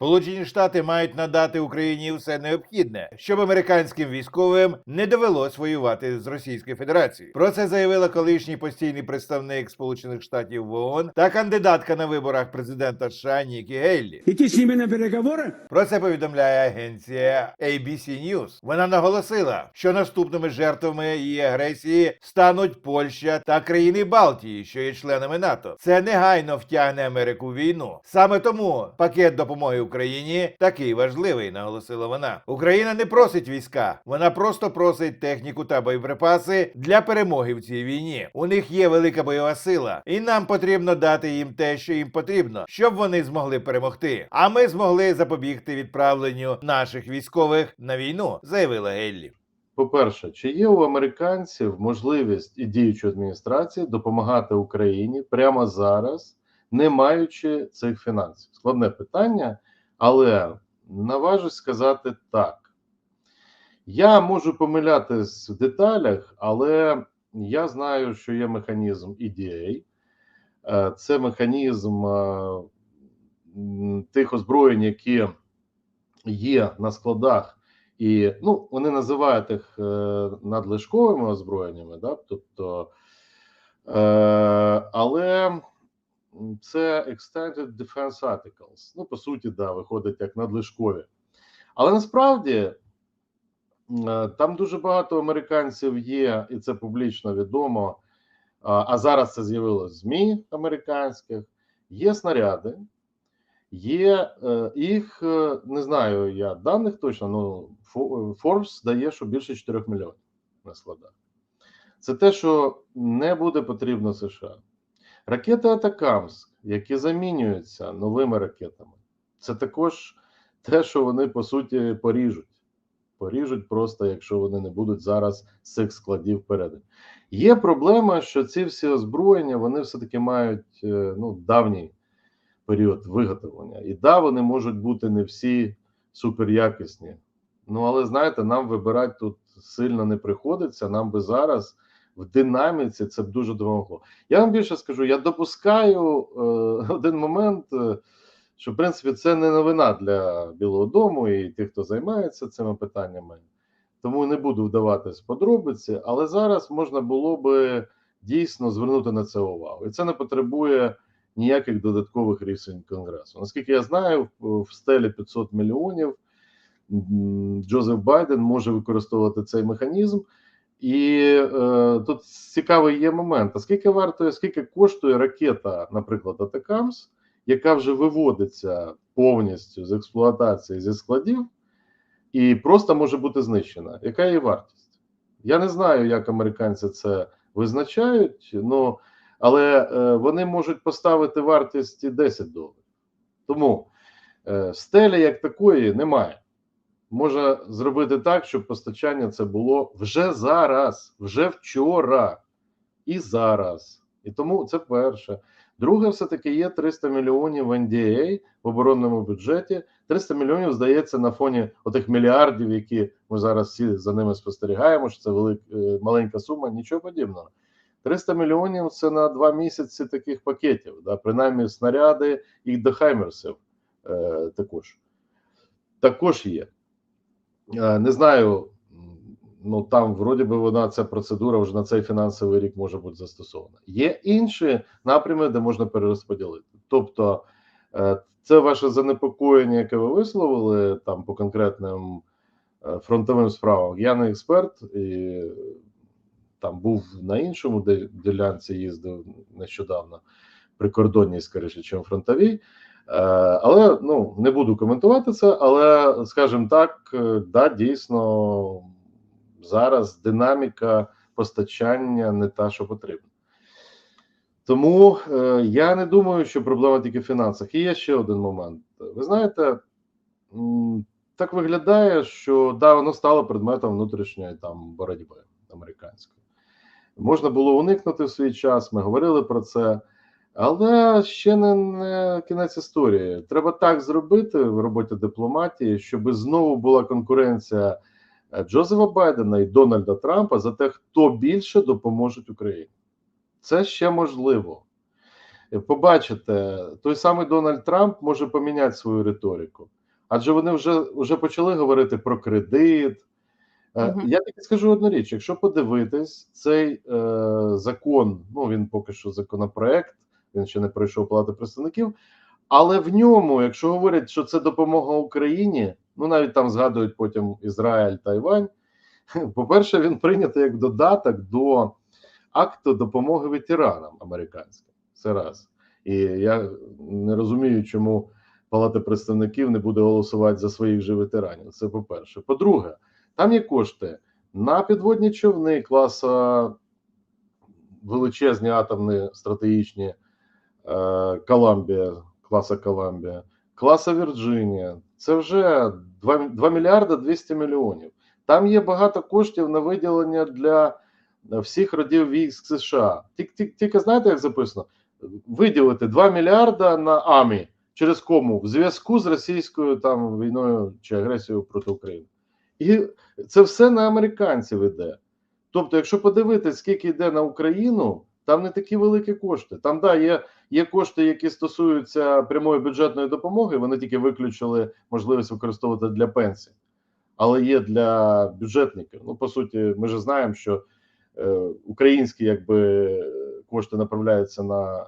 Сполучені Штати мають надати Україні все необхідне, щоб американським військовим не довелось воювати з Російською Федерацією. Про це заявила колишній постійний представник Сполучених Штатів в ООН та кандидатка на виборах президента США Нікі Гейлі. Идти с ними на переговоры? Про це повідомляє агенція ABC News. Вона наголосила, що наступними жертвами її агресії стануть Польща та країни Балтії, що є членами НАТО. Це негайно втягне Америку в війну. Саме тому пакет допомоги Україні такий важливий, наголосила вона. Україна не просить війська, вона просто просить техніку та боєприпаси для перемоги в цій війні. У них є велика бойова сила, і нам потрібно дати їм те, що їм потрібно, щоб вони змогли перемогти. А ми змогли запобігти відправленню наших військових на війну, заявила Геллі. По-перше, чи є у американців можливість і діючої адміністрації допомагати Україні прямо зараз, не маючи цих фінансів? Складне питання, але наважусь сказати так. Я можу помилятись в деталях, але я знаю, що є механізм EDA. Е, Це механізм е, тих озброєнь, які є на складах. І ну, вони називають їх е, надлишковими озброєннями, да? тобто, але це Extended Defense Articles. Ну, по суті, да, виходить як надлишкові. Але насправді е, там дуже багато американців є, і це публічно відомо. А, зараз це з'явилось ЗМІ американських. Є снаряди, Є е, їх, е, не знаю я даних точно, ну Forbes дає, що більше 4 мільйонів на складах. Це те, що не буде потрібно США. Ракети Атакамськ, які замінюються новими ракетами, це також те, що вони по суті поріжуть. Поріжуть просто, якщо вони не будуть зараз з цих складів передані. Є проблема, що ці всі озброєння вони все-таки мають е, ну, давній період виготовлення. І да, вони можуть бути не всі суперякісні. Ну, але знаєте, нам вибирати тут сильно не приходиться. Нам би зараз в динаміці це б дуже допомогло. Я вам більше скажу: я допускаю е, один момент, е, що в принципі це не новина для Білого Дому і тих, хто займається цими питаннями. Тому не буду вдаватись в подробиці, але зараз можна було би дійсно звернути на це увагу. І це не потребує ніяких додаткових рішень Конгресу. Наскільки я знаю, в в стелі 500 мільйонів Джозеф Байден може використовувати цей механізм. І е, тут цікавий є момент: а скільки вартує, скільки коштує ракета, наприклад, Атакамс, яка вже виводиться повністю з експлуатації зі складів, і просто може бути знищена. Яка її вартість? Я не знаю, як американці це визначають, ну але е, вони можуть поставити вартість 10 доларів. Тому е, стелі як такої немає. Може зробити так, щоб постачання це було вже зараз, вже вчора і зараз. І тому це перше. Друге, все-таки є 300 мільйонів в NDA в оборонному бюджеті. 300 мільйонів здається на фоні отих мільярдів, які ми зараз всі за ними спостерігаємо. Що це велик, е, маленька сума, нічого подібного. 300 мільйонів це на два місяці таких пакетів, да, принаймні снаряди і до Хаймерсів е, також. Також є. Е, не знаю, ну там вроді би вона ця процедура вже на цей фінансовий рік може бути застосована. Є інші напрями, де можна перерозподілити. Тобто, е, це ваше занепокоєння, яке ви висловили там по конкретним е, фронтовим справам. Я не експерт і там був на іншому ділянці, їздив нещодавно прикордонній, скоріше, чим фронтовій. Е, Але ну не буду коментувати це. Але скажімо так, е, да, дійсно зараз динаміка постачання не та, що потрібно. Тому е, я не думаю, що проблема тільки в фінансах. І є ще один момент. Ви знаєте, так виглядає, що да, воно стало предметом внутрішньої там боротьби американської. Можна було уникнути в свій час. Ми говорили про це. Але ще не, не кінець історії. Треба так зробити в роботі дипломатії, щоб знову була конкуренція е, Джозефа Байдена і Дональда Трампа за те, хто більше допоможе Україні. Це ще можливо. побачите, той самий Дональд Трамп може поміняти свою риторику. Адже вони вже, вже почали говорити про кредит. Е, Мгм. Я тільки скажу одну річ: якщо подивитись, цей е, закон, ну він поки що законопроект, він ще не пройшов Палати представників, але в ньому, якщо говорять, що це допомога Україні, ну навіть там згадують потім Ізраїль, Тайвань. По-перше, він прийнятий як додаток до акту допомоги ветеранам американським. Це раз. І я не розумію, чому Палата представників не буде голосувати за своїх же ветеранів. Це по-перше. По-друге, там є кошти на підводні човни класа величезні атомні стратегічні Коламбія, класа Коламбія, класа Вірджинія. Це вже 2, 2 мільярда 200 мільйонів. Там є багато коштів на виділення для всіх родів військ США. Тільки, тільки, знаєте, як записано? Виділити 2 мільярда на АМІ через кому в зв'язку з російською там війною чи агресією проти України. І це все на американців іде. Тобто, якщо подивитись, скільки йде на Україну, там не такі великі кошти. Там да, є, є кошти, які стосуються прямої бюджетної допомоги. Вони тільки виключили можливість використовувати для пенсій, але є для бюджетників. Ну, по суті, ми ж знаємо, що е, українські якби кошти направляються на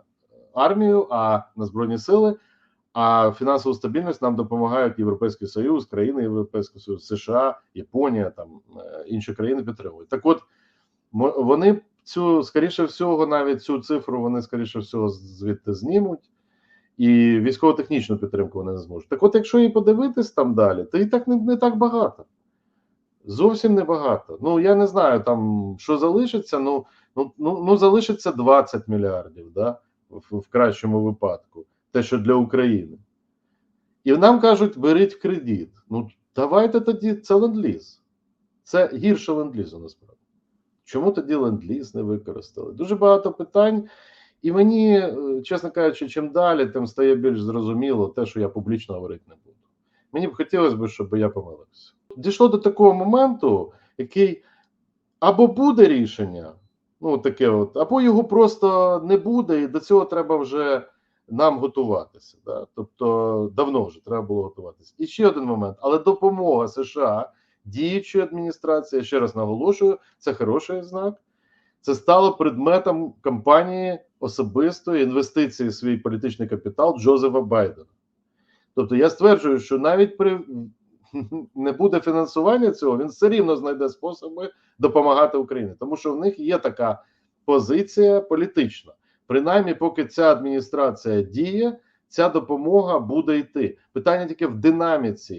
армію, а на збройні сили. А фінансову стабільність нам допомагають Європейський Союз, країни Європейського Союзу, США, Японія, там е, інші країни підтримують. Так, от вони цю скоріше всього, навіть цю цифру вони скоріше всього звідти знімуть, і військово-технічну підтримку вони не зможуть. Так, от, якщо і подивитись там далі, то і так не, не так багато. Зовсім небагато. Ну я не знаю там, що залишиться. Ну ну, ну, ну залишиться 20 мільярдів, да, в, в кращому випадку, те, що для України. І нам кажуть, беріть кредит. Ну, давайте тоді це ленд-ліз. Це гірше ленд-лізу насправді. Чому тоді ленд-ліз не використали? Дуже багато питань. І мені, е, чесно кажучи, чим далі, тим стає більш зрозуміло те, що я публічно говорити не буду. Мені б хотілося б, щоб я помилився. Дійшло до такого моменту, який або буде рішення, ну таке от, або його просто не буде, і до цього треба вже нам готуватися. Да? Тобто давно вже треба було готуватися. І ще один момент, але допомога США діючої адміністрації, ще раз наголошую, це хороший знак. Це стало предметом кампанії особистої інвестиції в свій політичний капітал Джозефа Байдена. Тобто я стверджую, що навіть при не буде фінансування цього, він все рівно знайде способи допомагати Україні, тому що в них є така позиція політична. Принаймні, поки ця адміністрація діє, ця допомога буде йти. Питання тільки в динаміці.